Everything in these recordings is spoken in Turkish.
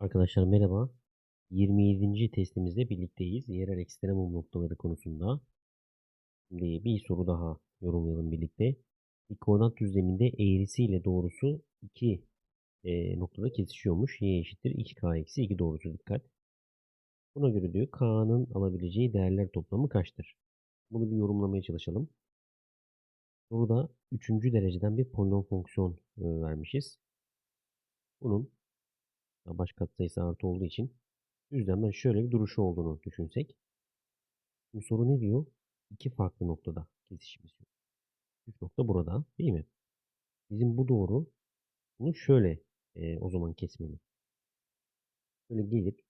Arkadaşlar merhaba. 27. testimizde birlikteyiz. Yerel ekstremum noktaları konusunda. Şimdi bir soru daha yorumlayalım birlikte. Bir koordinat düzleminde eğrisi ile doğrusu iki e, noktada kesişiyormuş. Y eşittir 2K eksi 2 doğrusu dikkat. Buna göre diyor K'nın alabileceği değerler toplamı kaçtır? Bunu bir yorumlamaya çalışalım. Soruda 3. dereceden bir polinom fonksiyon e, vermişiz. Bunun baş katsayısı artı olduğu için düzlemden şöyle bir duruşu olduğunu düşünsek. Şimdi soru ne diyor? İki farklı noktada kesişimiz yok. Üç nokta burada değil mi? Bizim bu doğru bunu şöyle e, o zaman kesmeli. Şöyle gelip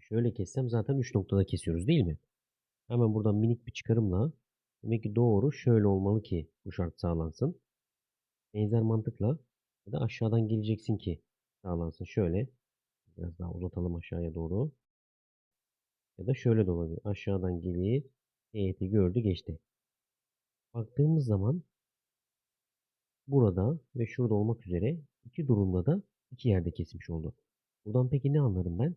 şöyle kessem zaten üç noktada kesiyoruz değil mi? Hemen buradan minik bir çıkarımla demek ki doğru şöyle olmalı ki bu şart sağlansın. Benzer mantıkla ya da aşağıdan geleceksin ki sağlansın. Şöyle Biraz daha uzatalım aşağıya doğru. Ya da şöyle de olabilir. Aşağıdan gelir. Heyeti gördü geçti. Baktığımız zaman burada ve şurada olmak üzere iki durumda da iki yerde kesmiş oldu. Buradan peki ne anlarım ben?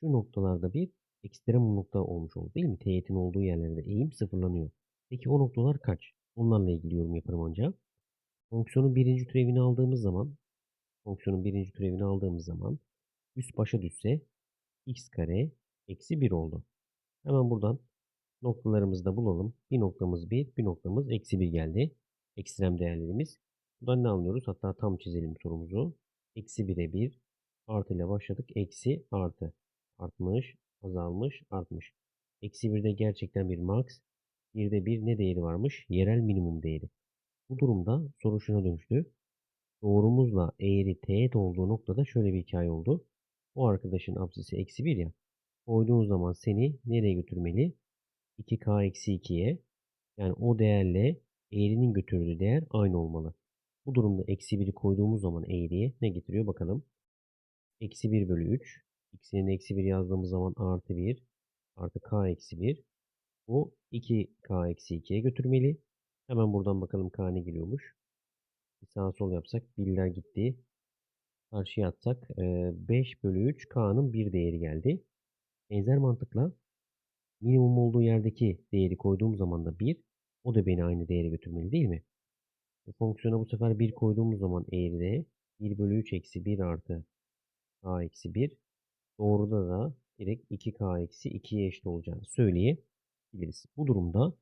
Şu noktalarda bir ekstrem nokta olmuş oldu değil mi? Teğetin olduğu yerlerde eğim sıfırlanıyor. Peki o noktalar kaç? Onlarla ilgili yorum yaparım ancak. Fonksiyonun birinci türevini aldığımız zaman fonksiyonun birinci türevini aldığımız zaman üst başa düşse x kare eksi 1 oldu. Hemen buradan noktalarımızı da bulalım. Bir noktamız 1, bir noktamız eksi 1 geldi. Ekstrem değerlerimiz. Buradan ne anlıyoruz? Hatta tam çizelim sorumuzu. Eksi 1'e 1 artı ile başladık. Eksi artı. Artmış, azalmış, artmış. Eksi 1'de gerçekten bir max. 1'de 1 ne değeri varmış? Yerel minimum değeri. Bu durumda soru şuna dönüştü. Doğrumuzla eğri teğet olduğu noktada şöyle bir hikaye oldu. O arkadaşın apsisi eksi 1 ya. Koyduğun zaman seni nereye götürmeli? 2k eksi 2'ye. Yani o değerle eğrinin götürdüğü değer aynı olmalı. Bu durumda eksi 1'i koyduğumuz zaman eğriye ne getiriyor bakalım. Eksi 1 bölü 3. X'inin eksi 1 yazdığımız zaman artı 1 artı k eksi 1. Bu 2k eksi 2'ye götürmeli. Hemen buradan bakalım k ne geliyormuş. Bir sağ sol yapsak birler gitti. Karşıya atsak 5 bölü 3 K'nın bir değeri geldi. Benzer mantıkla minimum olduğu yerdeki değeri koyduğum zaman da 1. O da beni aynı değere götürmeli değil mi? Fonksiyona bu sefer 1 koyduğumuz zaman eğride 1 bölü 3 eksi 1 artı K eksi 1. Doğruda da direkt 2K eksi 2'ye eşit olacağını söyleyebiliriz. Bu durumda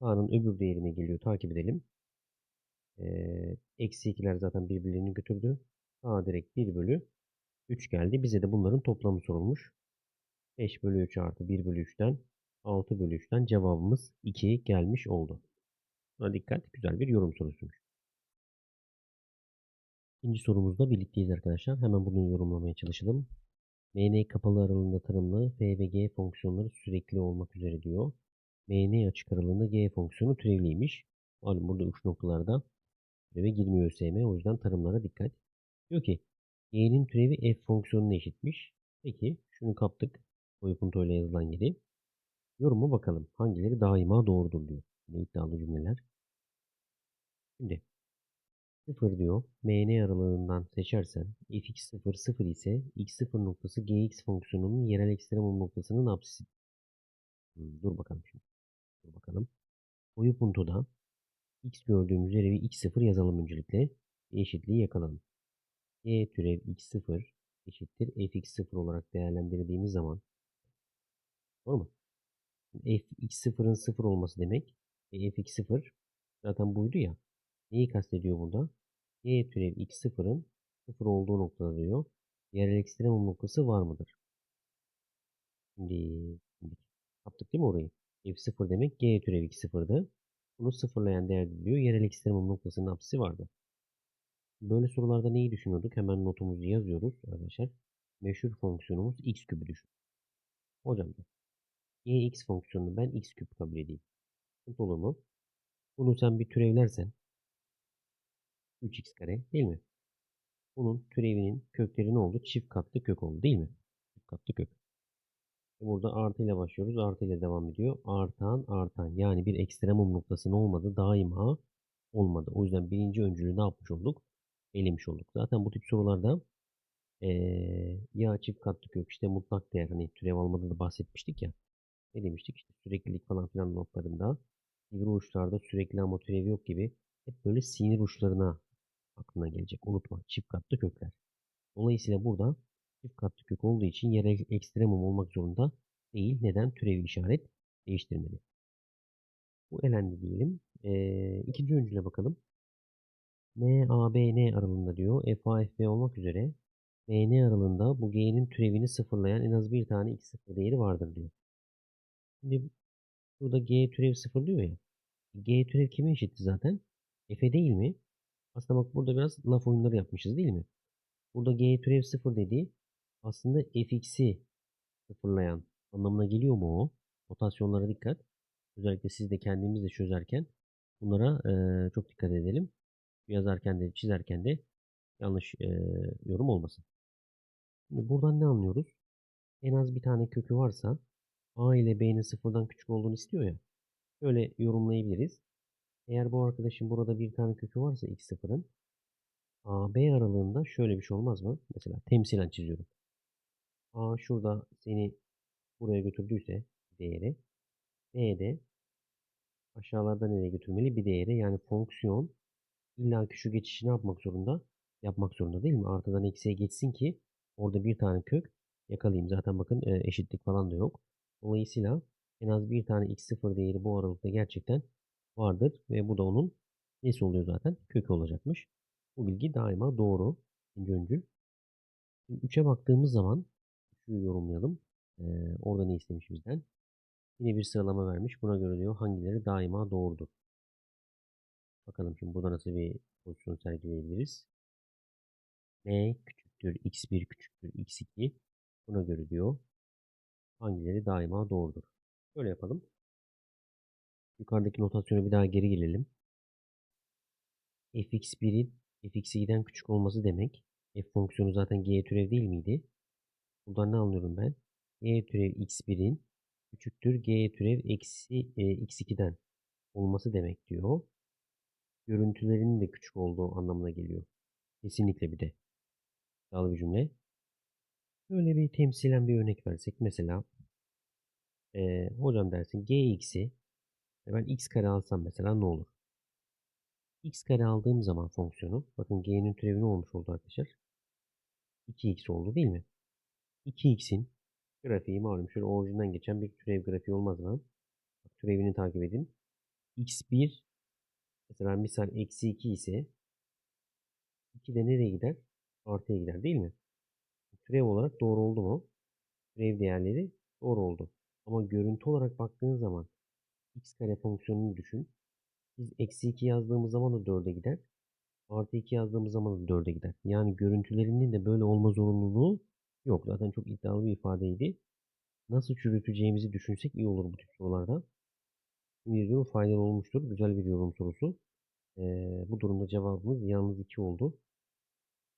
K'nın öbür değerine geliyor. Takip edelim. Eksi 2'ler zaten birbirlerini götürdü. A direkt 1 bölü 3 geldi. Bize de bunların toplamı sorulmuş. 5 bölü 3 artı 1 bölü 3'ten 6 bölü 3'ten cevabımız 2 gelmiş oldu. Buna dikkat. Güzel bir yorum sorusuymuş. İkinci sorumuzda birlikteyiz arkadaşlar. Hemen bunu yorumlamaya çalışalım. MN kapalı aralığında tanımlı F ve G fonksiyonları sürekli olmak üzere diyor. MN açık aralığında G fonksiyonu türevliymiş. Malum burada uç noktalarda türeve girmiyor ÖSYM. O yüzden tanımlara dikkat. Diyor ki y'nin türevi f fonksiyonuna eşitmiş. Peki şunu kaptık. Boyu punto ile yazılan yeri. Yoruma bakalım. Hangileri daima doğrudur diyor. Ne iddialı cümleler. Şimdi 0 diyor. mn aralığından seçersen fx 0 0 ise x0 noktası gx fonksiyonunun yerel ekstremum noktasının apsisi. Hmm, dur bakalım şimdi. Dur bakalım. Boyu puntoda x gördüğümüz yere bir x0 yazalım öncelikle. Eşitliği yakalalım y türev x0 eşittir fx0 olarak değerlendirdiğimiz zaman doğru mu? fx0'ın 0 olması demek e, fx0 zaten buydu ya. Neyi kastediyor burada? y türev x0'ın 0 olduğu noktada diyor. Yerel ekstremum noktası var mıdır? Şimdi, şimdi yaptık değil mi orayı? f0 demek g türev x0'dı. Bunu sıfırlayan değer diyor. Yerel ekstremum noktasının apsisi vardı. Böyle sorularda neyi düşünüyorduk? Hemen notumuzu yazıyoruz arkadaşlar. Meşhur fonksiyonumuz x küpü düşün. Hocam y x fonksiyonunu ben x küp kabul edeyim. Sıkıntı olur mu? Bunu sen bir türevlersen 3x kare değil mi? Bunun türevinin kökleri ne oldu? Çift katlı kök oldu değil mi? Çift katlı kök. Burada artı ile başlıyoruz. Artı ile devam ediyor. Artan artan. Yani bir ekstremum noktası ne olmadı? Daima olmadı. O yüzden birinci öncülü ne yapmış olduk? Elemiş olduk. Zaten bu tip sorularda Ee, ya çift katlı kök işte mutlak değer hani türev almada da bahsetmiştik ya. Ne demiştik işte süreklilik falan filan notlarında sivri uçlarda sürekli ama türevi yok gibi hep böyle sinir uçlarına aklına gelecek. Unutma çift katlı kökler. Dolayısıyla burada çift katlı kök olduğu için yer ekstremum olmak zorunda değil. Neden? Türevi işaret değiştirmeli. Bu elendi diyelim. Ee, ikinci öncüle bakalım. M, A, B, N aralığında diyor. F, A, F, B olmak üzere M, N aralığında bu G'nin türevini sıfırlayan en az bir tane x sıfır değeri vardır diyor. Şimdi burada G türev sıfır diyor ya. G türev kime eşitti zaten? F'e değil mi? Aslında bak burada biraz laf oyunları yapmışız değil mi? Burada G türev sıfır dediği aslında fx'i sıfırlayan anlamına geliyor mu o? Notasyonlara dikkat. Özellikle siz de kendimiz de çözerken bunlara e, çok dikkat edelim. Yazarken de çizerken de yanlış e, yorum olmasın. Şimdi buradan ne anlıyoruz? En az bir tane kökü varsa a ile b'nin sıfırdan küçük olduğunu istiyor ya. Şöyle yorumlayabiliriz. Eğer bu arkadaşın burada bir tane kökü varsa x sıfırın a b aralığında şöyle bir şey olmaz mı? Mesela temsilen çiziyorum. a şurada seni buraya götürdüyse değeri b de aşağılarda nereye götürmeli? Bir değere yani fonksiyon illa ki şu geçişi ne yapmak zorunda? Yapmak zorunda değil mi? Artıdan eksiye geçsin ki orada bir tane kök yakalayayım. Zaten bakın e, eşitlik falan da yok. Dolayısıyla en az bir tane x0 değeri bu aralıkta gerçekten vardır. Ve bu da onun nesi oluyor zaten? Kökü olacakmış. Bu bilgi daima doğru. İkinci öncül. Şimdi 3'e baktığımız zaman şu yorumlayalım. Ee, orada ne istemiş bizden? Yine bir sıralama vermiş. Buna göre diyor hangileri daima doğrudur. Bakalım şimdi burada nasıl bir pozisyon sergileyebiliriz. N küçüktür x1 küçüktür x2. Buna göre diyor hangileri daima doğrudur. Böyle yapalım. Yukarıdaki notasyona bir daha geri gelelim. fx1'in fx2'den küçük olması demek. f fonksiyonu zaten g türev değil miydi? Buradan ne anlıyorum ben? g türev x1'in küçüktür g türev eksi e, x2'den olması demek diyor. Görüntülerinin de küçük olduğu anlamına geliyor. Kesinlikle bir de. İddialı bir cümle. Böyle bir temsilen bir örnek versek. Mesela e, hocam dersin gx'i ben x kare alsam mesela ne olur? x kare aldığım zaman fonksiyonu bakın g'nin türevi ne olmuş oldu arkadaşlar? 2x oldu değil mi? 2x'in grafiği malum şöyle orijinden geçen bir türev grafiği olmaz mı? Bak, türevini takip edin. x1 mesela misal eksi 2 ise 2 de nereye gider? Artıya gider değil mi? Türev olarak doğru oldu mu? Türev değerleri doğru oldu. Ama görüntü olarak baktığın zaman x kare fonksiyonunu düşün. Biz eksi 2 yazdığımız zaman da 4'e gider. Artı 2 yazdığımız zaman da 4'e gider. Yani görüntülerinin de böyle olma zorunluluğu yok. Zaten çok iddialı bir ifadeydi. Nasıl çürüteceğimizi düşünsek iyi olur bu tip sorularda. Ümit faydalı olmuştur. Güzel bir yorum sorusu. Ee, bu durumda cevabımız yalnız 2 oldu.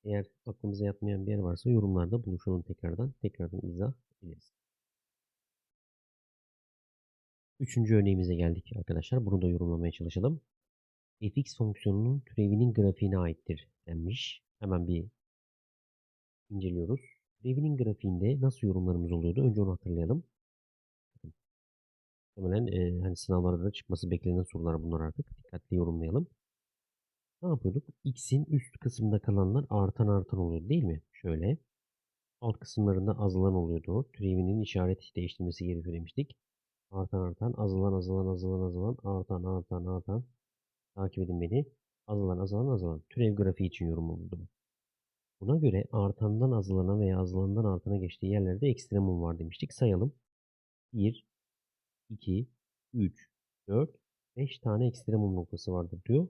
Eğer aklımıza yatmayan bir yer varsa yorumlarda buluşalım tekrardan. Tekrardan izah ederiz. Üçüncü örneğimize geldik arkadaşlar. Bunu da yorumlamaya çalışalım. fx fonksiyonunun türevinin grafiğine aittir denmiş. Hemen bir inceliyoruz. Türevinin grafiğinde nasıl yorumlarımız oluyordu? Önce onu hatırlayalım. Muhtemelen e, hani sınavlarda da çıkması beklenen sorular bunlar artık. Dikkatli yorumlayalım. Ne yapıyorduk? X'in üst kısmında kalanlar artan artan oluyordu değil mi? Şöyle. Alt kısımlarında azalan oluyordu. Türevinin işaret değiştirmesi gerekiyor demiştik. Artan artan, azalan azalan azalan azalan, artan artan artan. Takip edin beni. Azalan azalan azalan. Türev grafiği için yorum oldu. Buna göre artandan azalana veya azalandan artana geçtiği yerlerde ekstremum var demiştik. Sayalım. 1, 2, 3, 4, 5 tane ekstremum noktası vardır diyor.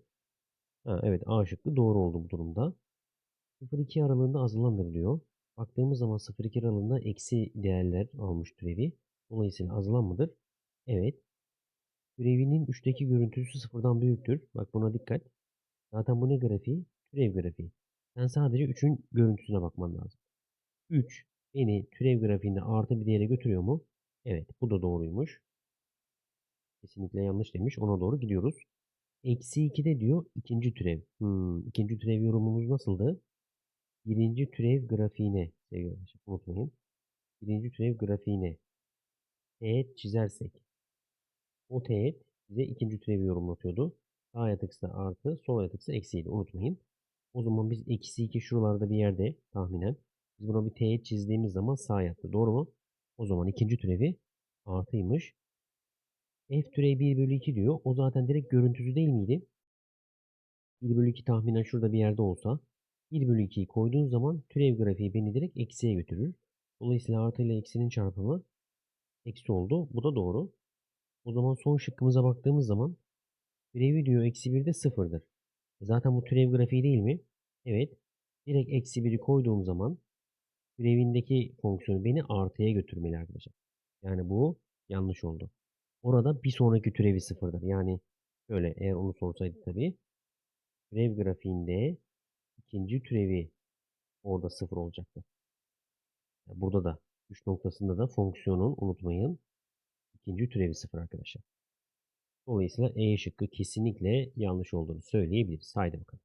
Ha, evet A şıkkı doğru oldu bu durumda. 0-2 aralığında azalandır diyor. Baktığımız zaman 0-2 aralığında eksi değerler almış türevi. Dolayısıyla azalan mıdır? Evet. Türevinin 3'teki görüntüsü sıfırdan büyüktür. Bak buna dikkat. Zaten bu ne grafiği? Türev grafiği. Sen sadece 3'ün görüntüsüne bakman lazım. 3 beni türev grafiğinde artı bir değere götürüyor mu? Evet bu da doğruymuş. Kesinlikle yanlış demiş. Ona doğru gidiyoruz. Eksi 2 de diyor ikinci türev. Hmm, ikinci türev yorumumuz nasıldı? birinci türev grafiğine sevgili arkadaşlar unutmayın. Birinci türev grafiğine teğet çizersek o teğet bize ikinci türevi yorumlatıyordu. Sağ yatıksa artı, sol yatıksa eksiydi. Unutmayın. O zaman biz eksi 2 şuralarda bir yerde tahminen. Biz buna bir teğet çizdiğimiz zaman sağ yattı. Doğru mu? O zaman ikinci türevi artıymış. F türevi 1 bölü 2 diyor. O zaten direkt görüntüsü değil miydi? 1 bölü 2 tahminen şurada bir yerde olsa 1 bölü 2'yi koyduğun zaman türev grafiği beni direkt eksiye götürür. Dolayısıyla artı ile eksinin çarpımı eksi oldu. Bu da doğru. O zaman son şıkkımıza baktığımız zaman türevi diyor eksi 1 de sıfırdır. E Zaten bu türev grafiği değil mi? Evet. Direkt eksi 1'i koyduğum zaman türevindeki fonksiyonu beni artıya götürmeli arkadaşlar. Yani bu yanlış oldu. Orada bir sonraki türevi sıfırdır. Yani şöyle eğer onu sorsaydı tabii türev grafiğinde ikinci türevi orada sıfır olacaktı. Burada da 3 noktasında da fonksiyonun unutmayın ikinci türevi sıfır arkadaşlar. Dolayısıyla E şıkkı kesinlikle yanlış olduğunu söyleyebiliriz. Haydi bakalım.